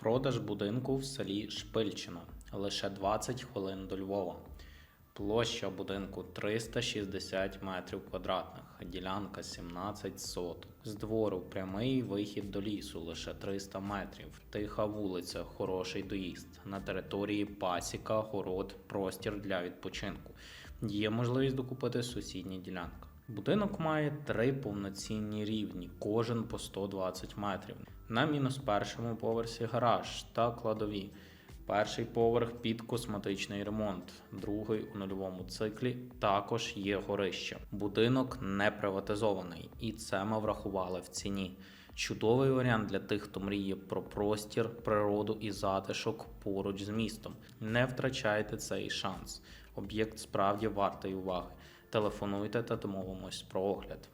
Продаж будинку в селі Шпильчино лише 20 хвилин до Львова. Площа будинку 360 метрів квадратних, ділянка 17 соток. З двору прямий вихід до лісу лише 300 метрів. Тиха вулиця, хороший доїзд. На території пасіка, город, простір для відпочинку. Є можливість докупити сусідні ділянки. Будинок має три повноцінні рівні, кожен по 120 метрів. На мінус першому поверсі гараж та кладові. Перший поверх під косметичний ремонт, другий у нульовому циклі також є горище. Будинок не приватизований, і це ми врахували в ціні. Чудовий варіант для тих, хто мріє про простір, природу і затишок поруч з містом. Не втрачайте цей шанс. Об'єкт справді вартий уваги. Телефонуйте та домовимось про огляд.